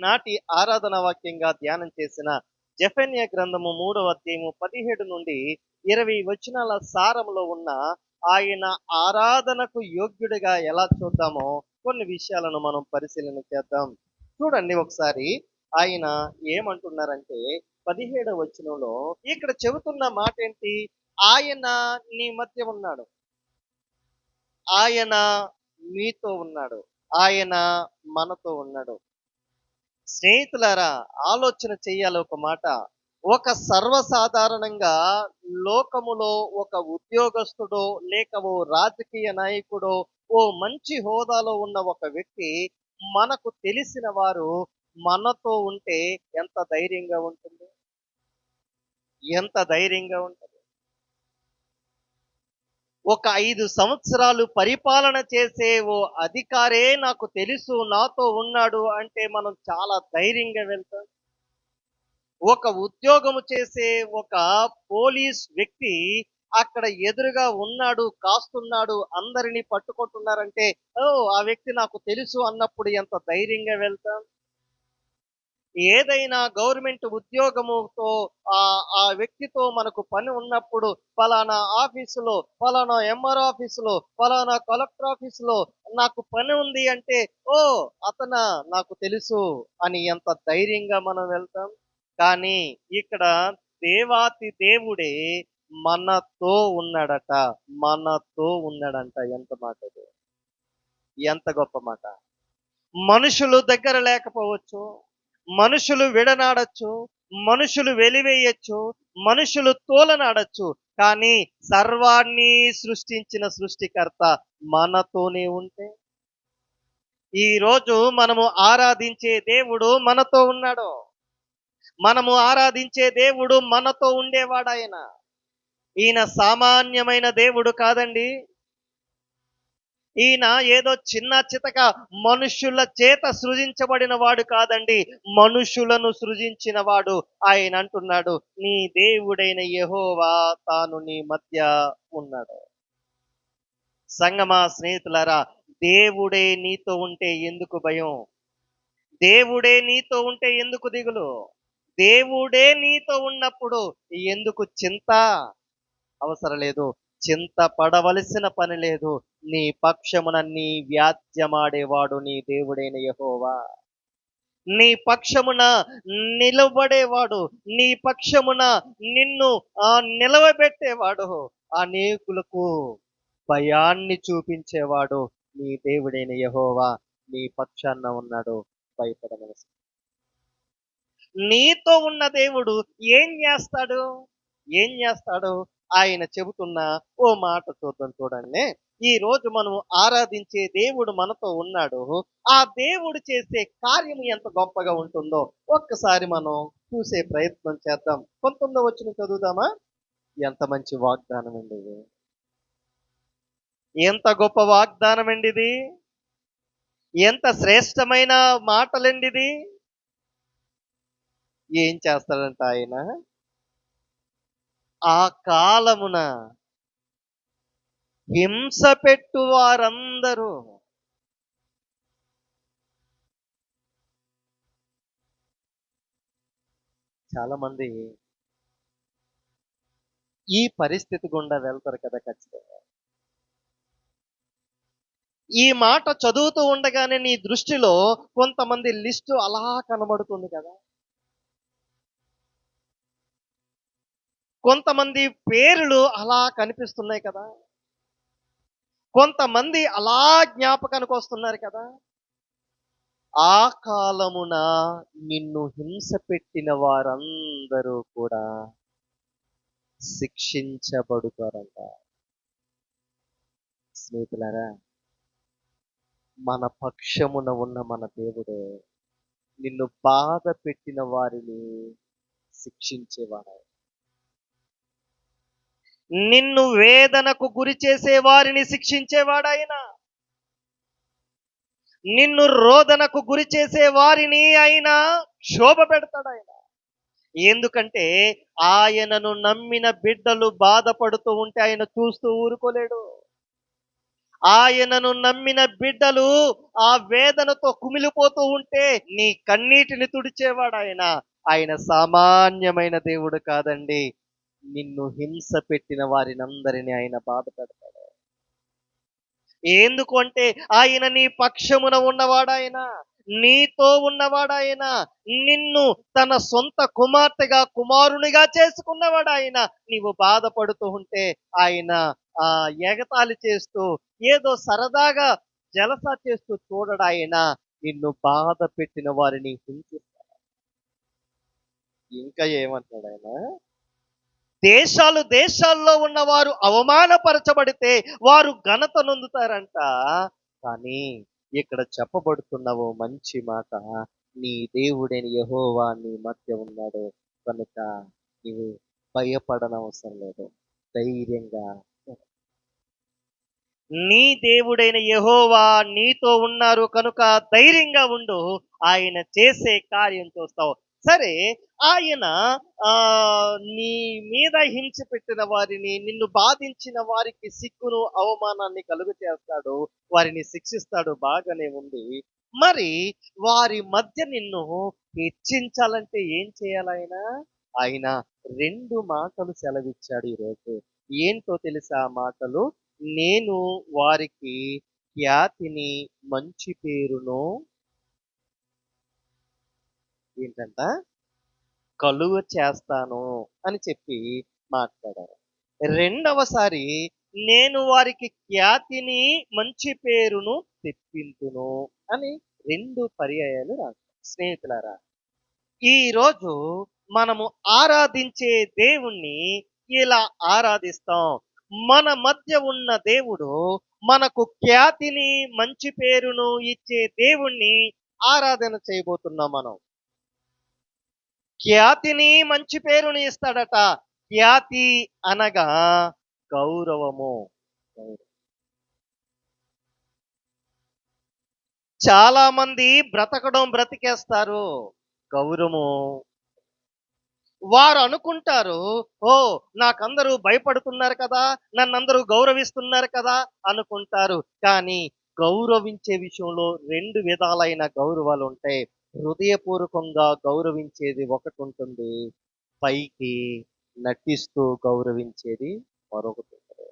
నాటి ఆరాధన వాక్యంగా ధ్యానం చేసిన జఫన్య గ్రంథము మూడవ అధ్యాయము పదిహేడు నుండి ఇరవై వచనాల సారంలో ఉన్న ఆయన ఆరాధనకు యోగ్యుడిగా ఎలా చూద్దామో కొన్ని విషయాలను మనం పరిశీలన చేద్దాం. చూడండి ఒకసారి ఆయన ఏమంటున్నారంటే పదిహేడవ వచనంలో ఇక్కడ చెబుతున్న మాట ఏంటి ఆయన నీ మధ్య ఉన్నాడు. ఆయన మీతో ఉన్నాడు. ఆయన మనతో ఉన్నాడు. స్నేహితులారా ఆలోచన చెయ్యాలి ఒక మాట. ఒక సర్వసాధారణంగా లోకములో ఒక ఉద్యోగస్తుడో లేక ఓ రాజకీయ నాయకుడో ఓ మంచి హోదాలో ఉన్న ఒక వ్యక్తి మనకు తెలిసిన వారు మనతో ఉంటే ఎంత ధైర్యంగా ఉంటుంది? ఎంత ధైర్యంగా ఉంటుంది ఒక ఐదు సంవత్సరాలు పరిపాలన చేసే ఓ అధికారే నాకు తెలుసు నాతో ఉన్నాడు అంటే మనం చాలా ధైర్యంగా వెళ్తాం. ఒక ఉద్యోగము చేసే ఒక పోలీస్ వ్యక్తి అక్కడ ఎదురుగా ఉన్నాడు కాస్తున్నాడు అందరినీ పట్టుకుంటున్నారంటే ఓ ఆ వ్యక్తి నాకు తెలుసు అన్నప్పుడు ఎంత ధైర్యంగా వెళ్తాం. ఏదైనా గవర్నమెంట్ ఉద్యోగముతో ఆ ఆ వ్యక్తితో మనకు పని ఉన్నప్పుడు ఫలానా ఆఫీసులో ఫలానా ఎంఆర్ ఆఫీసులో ఫలానా కలెక్టర్ ఆఫీసులో నాకు పని ఉంది అంటే ఓ అతన నాకు తెలుసు అని ఎంత ధైర్యంగా మనం వెళ్తాం. కానీ ఇక్కడ దేవాతి దేవుడే మనతో ఉన్నాడట. మనతో ఉన్నాడంట. ఎంత మాట ఎంత గొప్ప మాట? మనుషులు దగ్గర లేకపోవచ్చు. మనుషులు విడనాడచ్చు మనుషులు వెలివేయచ్చు మనుషులు తోలనాడచ్చు. కానీ సర్వాన్ని సృష్టించిన సృష్టికర్త మనతోనే ఉంటే. ఈ రోజు మనము ఆరాధించే దేవుడు మనతో ఉన్నాడు. మనము ఆరాధించే దేవుడు మనతో ఉండేవాడు ఆయన. ఈయన సామాన్యమైన దేవుడు కాదండి. ఈయన ఏదో చిన్న చితక మనుష్యుల చేత సృజించబడిన వాడు కాదండి మనుషులను సృజించిన వాడు ఆయన అంటున్నాడు. నీ దేవుడైన యహోవా తాను నీ మధ్య ఉన్నాడు. సంగమా స్నేహితులారా దేవుడే నీతో ఉంటే ఎందుకు భయం? దేవుడే నీతో ఉంటే ఎందుకు దిగులు? దేవుడే నీతో ఉన్నప్పుడు ఎందుకు చింత? అవసరం లేదు. చింత పడవలసిన పని లేదు. నీ పక్షమున నీ వ్యాధ్యమాడేవాడు నీ దేవుడైన యహోవా. నీ పక్షమున నిలబడేవాడు నీ పక్షమున నిన్ను ఆ నిలవబెట్టేవాడు అనేకులకు భయాన్ని చూపించేవాడు నీ దేవుడైన యహోవా. నీ పక్షాన్న ఉన్నాడు. భయపడవలసి నీతో ఉన్న దేవుడు ఏం చేస్తాడు? ఏం చేస్తాడు? ఆయన చెబుతున్న ఓ మాట చూద్దాం చూడండి. ఈ రోజు మనం ఆరాధించే దేవుడు మనతో ఉన్నాడు. ఆ దేవుడు చేసే కార్యం ఎంత గొప్పగా ఉంటుందో ఒక్కసారి మనం చూసే ప్రయత్నం చేద్దాం. పంతొమ్మిదో వచ్చిన చదువుదామా? ఎంత మంచి వాగ్దానం అండి ఇది. ఎంత గొప్ప వాగ్దానం అండి ఇది. ఎంత శ్రేష్టమైన మాటలండి ఇది. ఏం చేస్తాడంట ఆయన? ఆ కాలమున హింస పెట్టు వారందరూ చాలా మంది ఈ పరిస్థితి గుండా వెళ్తారు కదా ఖచ్చితంగా. ఈ మాట చదువుతూ ఉండగానే నీ దృష్టిలో కొంతమంది లిస్టు అలా కనబడుతుంది కదా. కొంతమంది పేర్లు అలా కనిపిస్తున్నాయి కదా. కొంతమంది అలా జ్ఞాపకానికి వస్తున్నారు కదా. ఆ కాలమున నిన్ను హింస పెట్టిన వారందరూ కూడా శిక్షించబడుతారంట. స్నేహితులారా మన పక్షమున ఉన్న మన దేవుడే నిన్ను బాధ పెట్టిన వారిని శిక్షించేవాడు నిన్ను వేదనకు గురి చేసే వారిని శిక్షించేవాడాయన నిన్ను రోదనకు గురి చేసే వారిని ఆయన క్షోభ పెడతాడాయన ఎందుకంటే ఆయనను నమ్మిన బిడ్డలు బాధపడుతూ ఉంటే ఆయన చూస్తూ ఊరుకోలేడు. ఆయనను నమ్మిన బిడ్డలు ఆ వేదనతో కుమిలిపోతూ ఉంటే నీ కన్నీటిని తుడిచేవాడు ఆయన ఆయన సామాన్యమైన దేవుడు కాదండి. నిన్ను హింస పెట్టిన వారినందరినీ ఆయన బాధ పెడతాడు ఎందుకంటే ఆయన నీ పక్షమున ఉన్నవాడాయన నీతో ఉన్నవాడాయన నిన్ను తన సొంత కుమార్తెగా కుమారునిగా చేసుకున్నవాడాయన. నీవు బాధపడుతూ ఉంటే ఆయన ఆ ఎగతాళి చేస్తూ ఏదో సరదాగా జలసా చేస్తూ చూడడాయన నిన్ను బాధ పెట్టిన వారిని హింసిస్తాడు. ఇంకా ఏమంటాడు ఆయన? దేశాలు దేశాల్లో ఉన్నవారు అవమానపరచబడితే వారు ఘనత నొందుతారంట. కానీ ఇక్కడ చెప్పబడుతున్న ఓ మంచి మాట. నీ దేవుడైన యహోవా నీ మధ్య ఉన్నాడు. కనుక నీవు భయపడనవసరం లేదు. ధైర్యంగా నీ దేవుడైన యహోవా నీతో ఉన్నారు. కనుక ధైర్యంగా ఉండు. ఆయన చేసే కార్యం చూస్తావు. సరే ఆయన ఆ నీ మీద హింస పెట్టిన వారిని నిన్ను బాధించిన వారికి సిగ్గును అవమానాన్ని కలుగు చేస్తాడు వారిని శిక్షిస్తాడు బాగానే ఉంది. మరి వారి మధ్య నిన్ను హెచ్చించాలంటే ఏం చేయాలయన ఆయన? ఆయన రెండు మాటలు సెలవిచ్చాడు ఈరోజు. ఏంటో తెలుసా ఆ మాటలు? నేను వారికి ఖ్యాతిని మంచి పేరును ఏంటంట? కలువ చేస్తాను అని చెప్పి మాట్లాడారు. రెండవసారి నేను వారికి ఖ్యాతిని మంచి పేరును తెప్పింతును అని రెండు పర్యాయాలు రాశారు. స్నేహితులారా ఈరోజు మనము ఆరాధించే దేవుణ్ణి ఇలా ఆరాధిస్తాం. మన మధ్య ఉన్న దేవుడు మనకు ఖ్యాతిని మంచి పేరును ఇచ్చే దేవుణ్ణి ఆరాధన చేయబోతున్నాం మనం. ఖ్యాతిని మంచి పేరుని ఇస్తాడట. ఖ్యాతి అనగా గౌరవము. చాలా మంది బ్రతకడం బ్రతికేస్తారు. గౌరవము. వారు అనుకుంటారు ఓ నాకందరూ భయపడుతున్నారు కదా నన్నందరూ గౌరవిస్తున్నారు కదా అనుకుంటారు. కానీ గౌరవించే విషయంలో రెండు విధాలైన గౌరవాలు ఉంటాయి హృదయపూర్వకంగా గౌరవించేది ఒకటి ఉంటుంది పైకి నటిస్తూ గౌరవించేది మరొకటి ఉంటుంది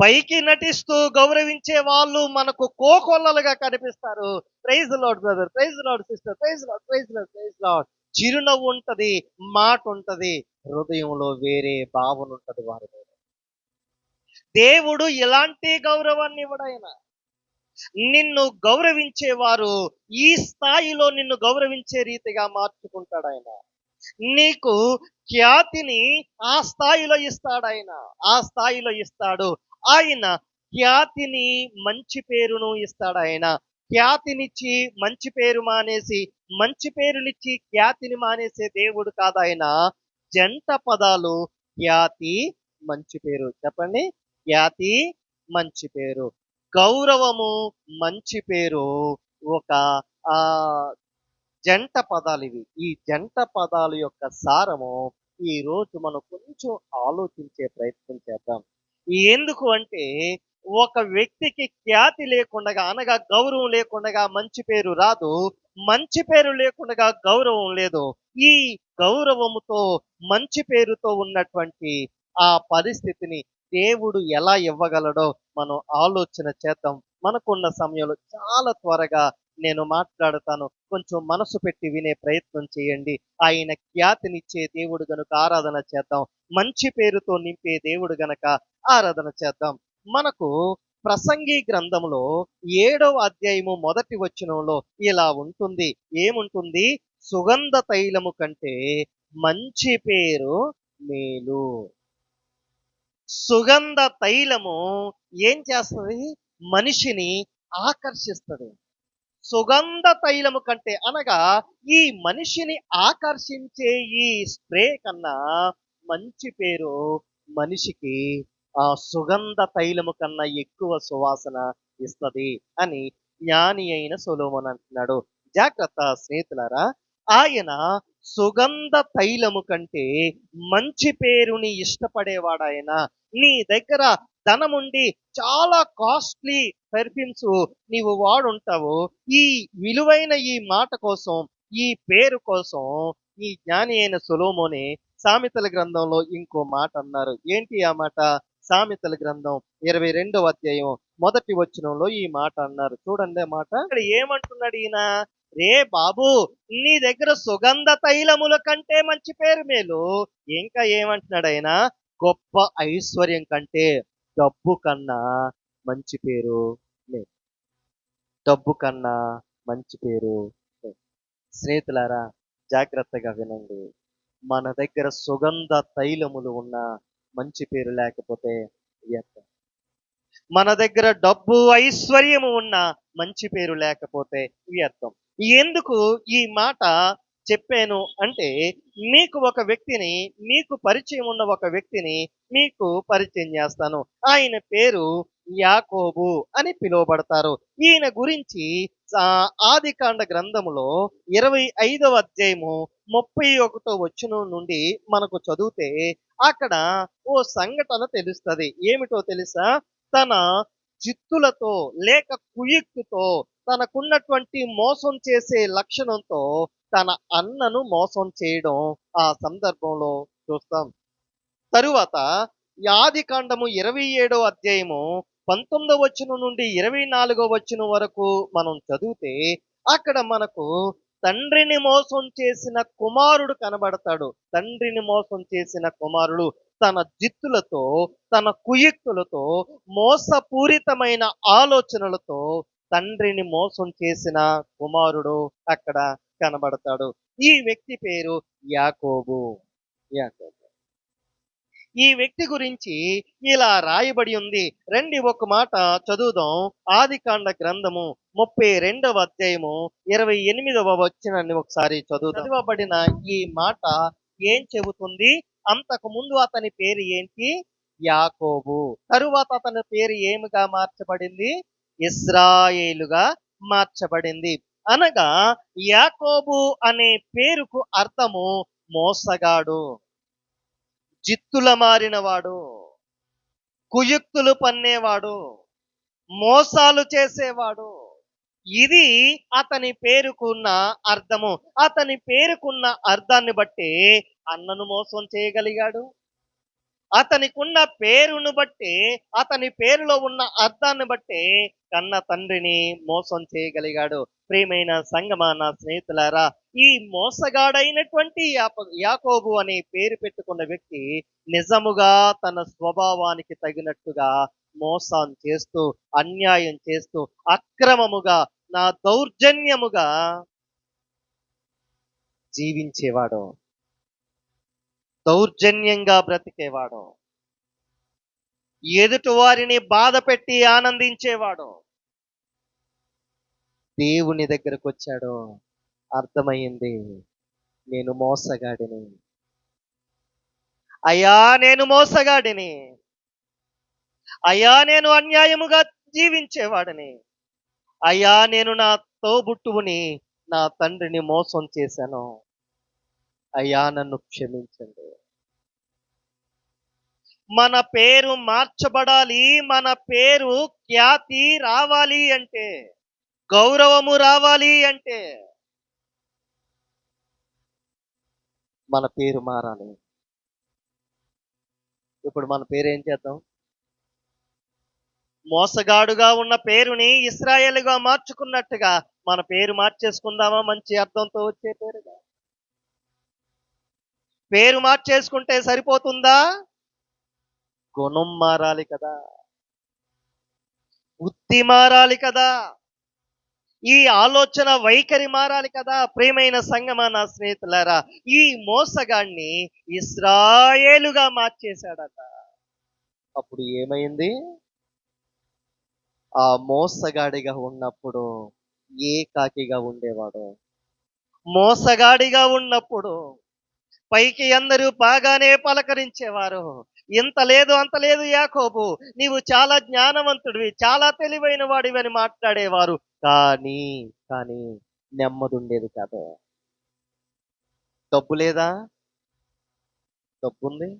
పైకి నటిస్తూ గౌరవించే వాళ్ళు మనకు కోకొల్లలుగా కనిపిస్తారు. Praise Lord brother praise Lord sister praise Lord praise Lord praise Lord చిరునవ్వు ఉంటది మాట ఉంటది హృదయంలో వేరే భావన ఉంటది వారి దేవుడు ఎలాంటి గౌరవాన్ని ఇవ్వడైనా నిన్ను గౌరవించేవారు ఈ స్థాయిలో నిన్ను గౌరవించే రీతిగా మార్చుకుంటాడు ఆయన. నీకు ఖ్యాతిని ఆ స్థాయిలో ఇస్తాడు ఆయన. ఆ స్థాయిలో ఇస్తాడు. ఆయన ఖ్యాతిని మంచి పేరును ఇస్తాడు ఆయన. ఖ్యాతినిచ్చి మంచి పేరు మానేసి మంచి పేరునిచ్చి ఖ్యాతిని మానేసే దేవుడు కాదాయన జంట పదాలు ఖ్యాతి మంచి పేరు. చెప్పండి. ఖ్యాతి మంచి పేరు. గౌరవము మంచి పేరు ఒక ఆ జంట పదాలు ఇవి ఈ జంట పదాల యొక్క సారము ఈ రోజు మనం కొంచెం ఆలోచించే ప్రయత్నం చేద్దాం. ఎందుకు అంటే ఒక వ్యక్తికి ఖ్యాతి లేకుండా అనగా గౌరవం లేకుండా మంచి పేరు రాదు. మంచి పేరు లేకుండా గౌరవం లేదు. ఈ గౌరవముతో మంచి పేరుతో ఉన్నటువంటి ఆ పరిస్థితిని దేవుడు ఎలా ఇవ్వగలడో మనం ఆలోచన చేద్దాం. మనకున్న సమయంలో చాలా త్వరగా నేను మాట్లాడతాను. కొంచెం మనసు పెట్టి వినే ప్రయత్నం చేయండి. ఆయన ఖ్యాతినిచ్చే దేవుడు గనుక ఆరాధన చేద్దాం. మంచి పేరుతో నింపే దేవుడు గనక ఆరాధన చేద్దాం. మనకు ప్రసంగి గ్రంథంలో ఏడవ అధ్యాయము మొదటి వచనంలో ఇలా ఉంటుంది. ఏముంటుంది? సుగంధ తైలము కంటే మంచి పేరు మేలు. సుగంధ తైలము ఏం చేస్తుంది? మనిషిని ఆకర్షిస్తుంది. సుగంధ తైలము కంటే అనగా ఈ మనిషిని ఆకర్షించే ఈ స్ప్రే కన్నా మంచి పేరు మనిషికి ఆ సుగంధ తైలము కన్నా ఎక్కువ సువాసన ఇస్తది అని జ్ఞాని అయిన సొలోమన్ అంటున్నాడు. జాగ్రత్త స్నేహితులారా ఆయన సుగంధ తైలము కంటే మంచి పేరుని ఇష్టపడేవాడాయన. నీ దగ్గర ధనముండి చాలా కాస్ట్లీ పెర్ఫ్యూమ్స్ నీవు వాడుంటావు. ఈ విలువైన ఈ మాట కోసం ఈ పేరు కోసం ఈ జ్ఞాని అయిన సులోమోని సామెతల గ్రంథంలో ఇంకో మాట అన్నారు. ఏంటి ఆ మాట? సామెతల గ్రంథం ఇరవై రెండవ అధ్యాయం మొదటి వచనంలో ఈ మాట అన్నారు. చూడండి మాట. ఇక్కడ ఏమంటున్నాడు ఈయన? రే బాబు నీ దగ్గర సుగంధ తైలముల కంటే మంచి పేరు మేలు. ఇంకా ఏమంటున్నాడు ఆయన గొప్ప ఐశ్వర్యం కంటే డబ్బు కన్నా మంచి పేరు లేదు డబ్బు కన్నా మంచి పేరు లేదు స్నేహితులారా జాగ్రత్తగా వినండి. మన దగ్గర సుగంధ తైలములు ఉన్న మంచి పేరు లేకపోతే వ్యర్థం. మన దగ్గర డబ్బు ఐశ్వర్యము ఉన్న మంచి పేరు లేకపోతే వ్యర్థం. ఎందుకు ఈ మాట చెప్పాను అంటే మీకు ఒక వ్యక్తిని మీకు పరిచయం ఉన్న ఒక వ్యక్తిని మీకు పరిచయం చేస్తాను. ఆయన పేరు యాకోబు అని పిలువబడతారు. ఈయన గురించి ఆదికాండ గ్రంథములో ఇరవై ఐదవ అధ్యాయము ముప్పై ఒకటో వచ్చిన నుండి మనకు చదివితే అక్కడ ఓ సంఘటన తెలుస్తుంది. ఏమిటో తెలుసా? తన జిత్తులతో లేక కుయుక్తుతో తనకున్నటువంటి మోసం చేసే లక్షణంతో తన అన్నను మోసం చేయడం ఆ సందర్భంలో చూస్తాం. తరువాత ఆది కాండము ఇరవై ఏడో అధ్యాయము పంతొమ్మిదో వచ్చిన నుండి ఇరవై నాలుగో వచ్చిన వరకు మనం చదివితే అక్కడ మనకు తండ్రిని మోసం చేసిన కుమారుడు కనబడతాడు. తండ్రిని మోసం చేసిన కుమారుడు తన జిత్తులతో తన కుయుక్తులతో మోసపూరితమైన ఆలోచనలతో తండ్రిని మోసం చేసిన కుమారుడు అక్కడ కనబడతాడు. ఈ వ్యక్తి పేరు యాకోబు. యాకోబు. ఈ వ్యక్తి గురించి ఇలా రాయబడి ఉంది. రండి ఒక మాట చదువుదాం. ఆది కాండ గ్రంథము ముప్పై రెండవ అధ్యాయము ఇరవై ఎనిమిదవ వచ్చినాన్ని ఒకసారి చదువు చదవబడిన ఈ మాట ఏం చెబుతుంది? అంతకు ముందు అతని పేరు ఏంటి? యాకోబు. తరువాత అతని పేరు ఏమిగా మార్చబడింది? ఇస్రాయేలుగా మార్చబడింది. అనగా యాకోబు అనే పేరుకు అర్థము మోసగాడు జిత్తుల మారినవాడు కుయుక్తులు పన్నేవాడు మోసాలు చేసేవాడు. ఇది అతని పేరుకున్న అర్థము. అతని పేరుకున్న అర్థాన్ని బట్టి అన్నను మోసం చేయగలిగాడు. అతనికున్న పేరును బట్టి అతని పేరులో ఉన్న అర్థాన్ని బట్టి కన్న తండ్రిని మోసం చేయగలిగాడు. ప్రియమైన సంగమా నా స్నేహితులారా ఈ మోసగాడైనటువంటి యాకోబు అనే పేరు పెట్టుకున్న వ్యక్తి నిజముగా తన స్వభావానికి తగినట్టుగా మోసం చేస్తూ అన్యాయం చేస్తూ అక్రమముగా నా దౌర్జన్యముగా జీవించేవాడు. దౌర్జన్యంగా బ్రతికేవాడు. ఎదుటి వారిని బాధ పెట్టి ఆనందించేవాడు. దేవుని దగ్గరకు వచ్చాడు. అర్థమైంది. నేను మోసగాడిని. అయ్యా నేను మోసగాడిని. అయ్యా నేను అన్యాయముగా జీవించేవాడిని. అయ్యా నేను నా తోబుట్టువుని నా తండ్రిని మోసం చేశాను. అయ్యా నన్ను క్షమించండి. మన పేరు మార్చబడాలి మన పేరు ఖ్యాతి రావాలి అంటే గౌరవము రావాలి అంటే మన పేరు మారాలి. ఇప్పుడు మన పేరు ఏం చేద్దాం? మోసగాడుగా ఉన్న పేరుని ఇస్రాయేల్గా మార్చుకున్నట్టుగా మన పేరు మార్చేసుకుందామా? మంచి అర్థంతో వచ్చే పేరుగా. పేరు మార్చేసుకుంటే సరిపోతుందా? గుణం మారాలి కదా. బుద్ధి మారాలి కదా. ఈ ఆలోచన వైఖరి మారాలి కదా ప్రేమైన సంగమా నా స్నేహితులారా. ఈ మోసగాడిని ఇస్రాయేలుగా మార్చేశాడట. అప్పుడు ఏమైంది? ఆ మోసగాడిగా ఉన్నప్పుడు ఏకాకిగా ఉండేవాడు? మోసగాడిగా ఉన్నప్పుడు పైకి అందరూ బాగానే పలకరించేవారు. ఇంత లేదు అంత లేదు యాకోబు నీవు చాలా జ్ఞానవంతుడివి చాలా తెలివైన వాడివి అని మాట్లాడేవారు. కానీ కానీ నెమ్మది ఉండేది కాదు. డబ్బు లేదా? డబ్బుంది.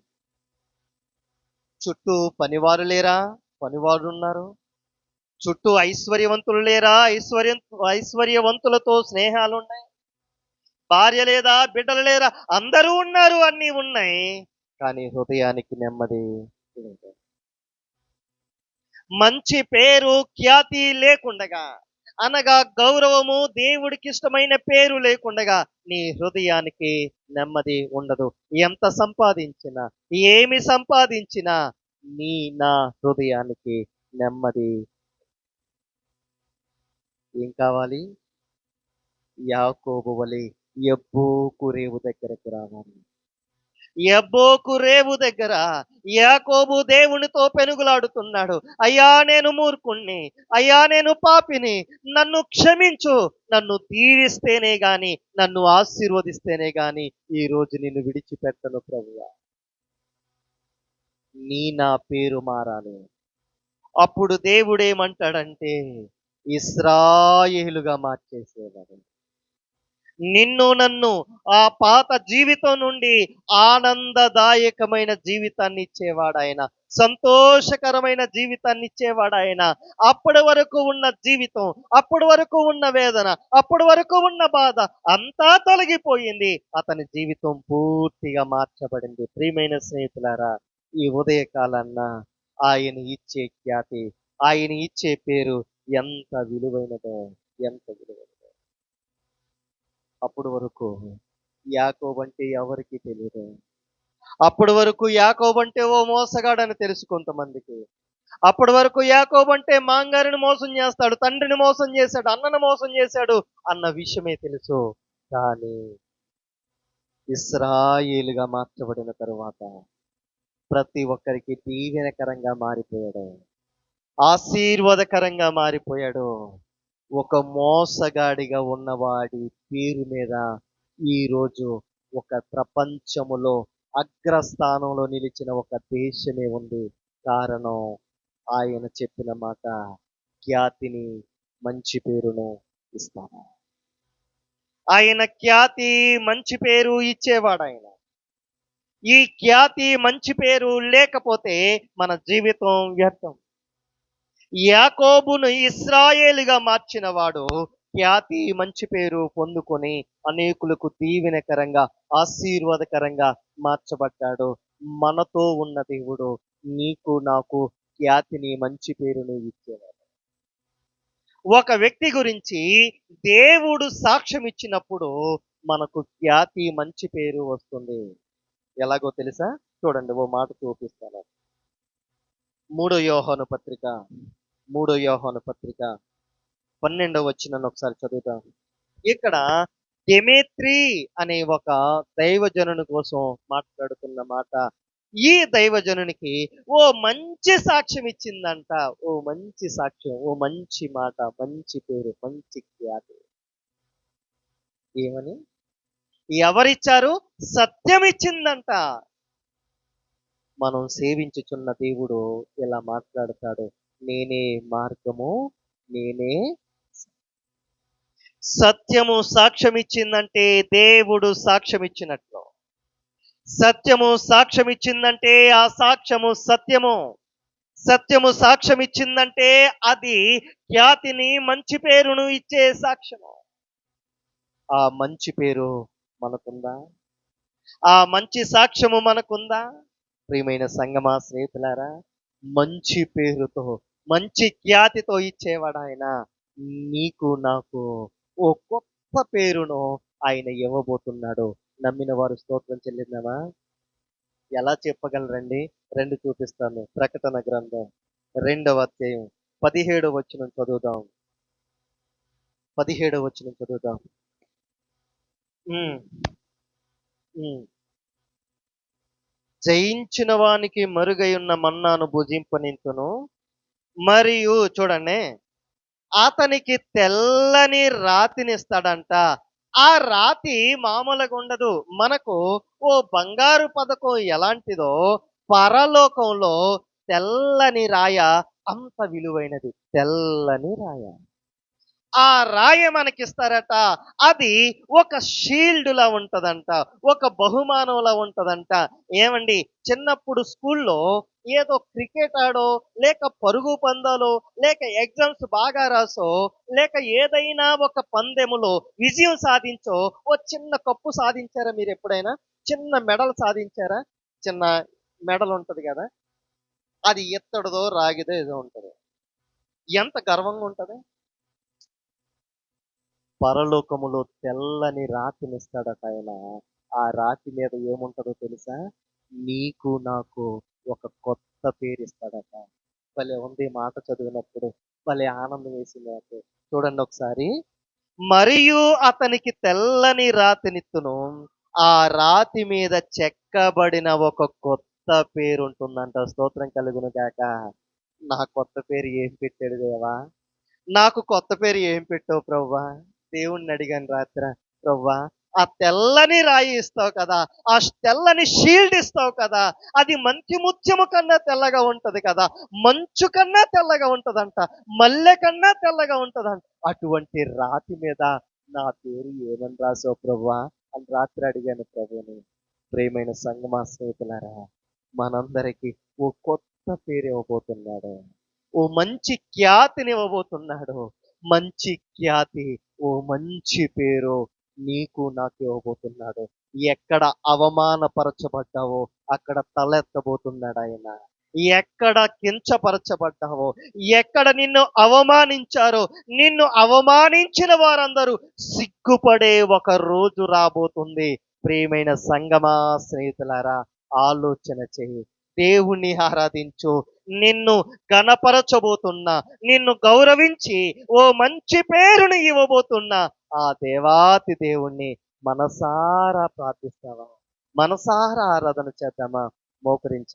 చుట్టూ పనివారు లేరా? పనివారు ఉన్నారు. చుట్టూ ఐశ్వర్యవంతులు లేరా? ఐశ్వర్య ఐశ్వర్యవంతులతో స్నేహాలు ఉన్నాయి భార్య లేదా బిడ్డలు లేరా? అందరూ ఉన్నారు అన్నీ ఉన్నాయి. కానీ హృదయానికి నెమ్మది మంచి పేరు ఖ్యాతి లేకుండగా అనగా గౌరవము దేవుడికి ఇష్టమైన పేరు లేకుండగా నీ హృదయానికి నెమ్మది ఉండదు. ఎంత సంపాదించినా ఏమి సంపాదించినా నీ నా హృదయానికి నెమ్మది ఏం కావాలి? యాకోబు వలె ఎబ్బోకు రేవు దగ్గరకు రావాలి. ఎబ్బోకు రేవు దగ్గర యాకోబు దేవునితో పెనుగులాడుతున్నాడు. అయ్యా నేను మూర్ఖుణ్ణి. అయ్యా నేను పాపిని. నన్ను క్షమించు. నన్ను తీరిస్తేనే గాని నన్ను ఆశీర్వదిస్తేనే గాని ఈ రోజు నిన్ను విడిచిపెట్టను ప్రభువా. నీ నా పేరు మారాలి. అప్పుడు దేవుడేమంటాడంటే ఇస్రాయేలుగా మార్చేసేవాడు. నిన్ను నన్ను ఆ పాత జీవితం నుండి ఆనందదాయకమైన జీవితాన్ని ఇచ్చేవాడు ఆయన సంతోషకరమైన జీవితాన్ని ఇచ్చేవాడు ఆయన అప్పటి వరకు ఉన్న జీవితం అప్పటి వరకు ఉన్న వేదన అప్పటి వరకు ఉన్న బాధ అంతా తొలగిపోయింది. అతని జీవితం పూర్తిగా మార్చబడింది. ప్రియమైన స్నేహితులారా ఈ ఉదయకాలన్న ఆయన ఇచ్చే ఖ్యాతి ఆయన ఇచ్చే పేరు ఎంత విలువైనదో ఎంత విలువైనదో. అప్పుడు వరకు యాకోబ్ అంటే ఎవరికి తెలియదు అప్పటి వరకు యాకోబ్ అంటే ఓ మోసగాడని తెలుసు కొంతమందికి. అప్పటి వరకు యాకోబ్ అంటే మాంగారిని మోసం చేస్తాడు తండ్రిని మోసం చేశాడు అన్నను మోసం చేశాడు అన్న విషయమే తెలుసు. కానీ ఇస్రాయేలుగా మార్చబడిన తరువాత ప్రతి ఒక్కరికి దీవెనకరంగా మారిపోయాడు. ఆశీర్వాదకరంగా మారిపోయాడు. ఒక మోసగాడిగా ఉన్నవాడి పేరు మీద ఈరోజు ఒక ప్రపంచములో అగ్రస్థానంలో నిలిచిన ఒక దేశమే ఉంది. కారణం ఆయన చెప్పిన మాట ఖ్యాతిని మంచి పేరును ఇస్తాను. ఆయన ఖ్యాతి మంచి పేరు ఇచ్చేవాడు ఆయన ఈ ఖ్యాతి మంచి పేరు లేకపోతే మన జీవితం వ్యర్థం. యాకోబును ఇస్రాయేలుగా మార్చిన వాడు ఖ్యాతి మంచి పేరు పొందుకొని అనేకులకు దీవెనకరంగా ఆశీర్వాదకరంగా మార్చబడ్డాడు. మనతో ఉన్న దేవుడు నీకు నాకు ఖ్యాతిని మంచి పేరుని ఇచ్చేవాడు. ఒక వ్యక్తి గురించి దేవుడు సాక్ష్యం ఇచ్చినప్పుడు మనకు ఖ్యాతి మంచి పేరు వస్తుంది. ఎలాగో తెలుసా? చూడండి ఓ మాట చూపిస్తాను. మూడో యోహోను పత్రిక. మూడో యోహాను పత్రిక పన్నెండవ వచ్చిన ఒకసారి చదువుతాం ఇక్కడ డెమేత్రి అనే ఒక దైవజనుని కోసం మాట్లాడుతున్న మాట. ఈ దైవజనునికి ఓ మంచి సాక్ష్యం ఇచ్చిందంట. ఓ మంచి సాక్ష్యం ఓ మంచి మాట మంచి పేరు మంచి ఖ్యాతి. ఏమని? ఎవరిచ్చారు? సత్యం ఇచ్చిందంట మనం సేవించుచున్న దేవుడు ఇలా మాట్లాడతాడు. నేనే మార్గము నేనే సత్యము సాక్ష్యం ఇచ్చిందంటే దేవుడు సాక్ష్యం ఇచ్చినట్లు సత్యము సాక్ష్యం ఇచ్చిందంటే ఆ సాక్ష్యము సత్యము. సత్యము సాక్ష్యం ఇచ్చిందంటే అది ఖ్యాతిని మంచి పేరును ఇచ్చే సాక్ష్యము. ఆ మంచి పేరు మనకుందా? ఆ మంచి సాక్ష్యము మనకుందా? ప్రియమైన సంగమా స్నేహితులారా మంచి పేరుతో మంచి ఖ్యాతితో ఇచ్చేవాడు ఆయన. నీకు నాకు ఓ కొత్త పేరును ఆయన ఇవ్వబోతున్నాడు. నమ్మిన వారు స్తోత్రం చెల్లిందామా ఎలా చెప్పగలరండి? రెండు చూపిస్తాను. ప్రకటన గ్రంథం రెండవ అధ్యాయం పదిహేడవ వచ్చిన చదువుదాం. పదిహేడవ వచ్చిన చదువుదాం. జయించిన వానికి మరుగై ఉన్న మన్నాను భుజింపనింతును. మరియు చూడండి అతనికి తెల్లని రాతినిస్తాడంట. ఆ రాతి మామూలుగా ఉండదు. మనకు ఓ బంగారు పథకం ఎలాంటిదో పరలోకంలో తెల్లని రాయ అంత విలువైనది. తెల్లని రాయ. ఆ రాయి మనకిస్తారట. అది ఒక షీల్డ్లా ఉంటుందంట. ఒక బహుమానంలా ఉంటుందంట. ఏమండి? చిన్నప్పుడు స్కూల్లో ఏదో క్రికెట్ ఆడో లేక పరుగు పందాలో లేక ఎగ్జామ్స్ బాగా రాసో లేక ఏదైనా ఒక పందెములో విజయం సాధించో ఓ చిన్న కప్పు సాధించారా మీరు ఎప్పుడైనా? చిన్న మెడల్ సాధించారా? చిన్న మెడల్ ఉంటుంది కదా. అది ఎత్తడిదో రాగిదో ఏదో ఉంటుంది. ఎంత గర్వంగా ఉంటుంది? పరలోకములో తెల్లని రాతినిస్తాడట ఆయన. ఆ రాతి మీద ఏముంటదో తెలుసా? నీకు నాకు ఒక కొత్త పేరు ఇస్తాడట భలే ఉంది మాట చదివినప్పుడు. భలే ఆనందం వేసింది నాకు. చూడండి ఒకసారి. మరియు అతనికి తెల్లని రాతినిత్తును. ఆ రాతి మీద చెక్కబడిన ఒక కొత్త పేరు ఉంటుందంట స్తోత్రం కలుగును గాక. నా కొత్త పేరు ఏం పెట్టాడు దేవా? నాకు కొత్త పేరు ఏం పెట్టావు ప్రవ్వా? దేవుణ్ణి అడిగాను రాత్ర. ప్రవ్వా ఆ తెల్లని రాయి ఇస్తావు కదా ఆ తెల్లని షీల్డ్ ఇస్తావు కదా అది మంచి ముత్యము కన్నా తెల్లగా ఉంటుంది కదా మంచు కన్నా తెల్లగా ఉంటుందంట మల్లె కన్నా తెల్లగా ఉంటదంట. అటువంటి రాతి మీద నా పేరు ఏమని రాసావు ప్రభువా అని రాత్రి అడిగాను ప్రభుని ప్రేమైన సంగమా స్నేహితులారా మనందరికీ ఓ కొత్త పేరు ఇవ్వబోతున్నాడు. ఓ మంచి ఖ్యాతిని ఇవ్వబోతున్నాడు. మంచి ఖ్యాతి ఓ మంచి పేరు నీకు నాకు ఇవ్వబోతున్నాడు. ఎక్కడ అవమానపరచబడ్డావో అక్కడ తలెత్తబోతున్నాడు ఆయన. ఎక్కడ కించపరచబడ్డావో ఎక్కడ నిన్ను అవమానించారో నిన్ను అవమానించిన వారందరూ సిగ్గుపడే ఒక రోజు రాబోతుంది. ప్రియమైన సంగమా స్నేహితులారా ఆలోచన చేయి. దేవుణ్ణి ఆరాధించు నిన్ను గణపరచబోతున్నా నిన్ను గౌరవించి ఓ మంచి పేరుని ఇవ్వబోతున్నా ఆ దేవాతి దేవుణ్ణి మనసారా ప్రార్థిస్తావా? మనసారా ఆరాధన చేద్దామా? మోకరించండి.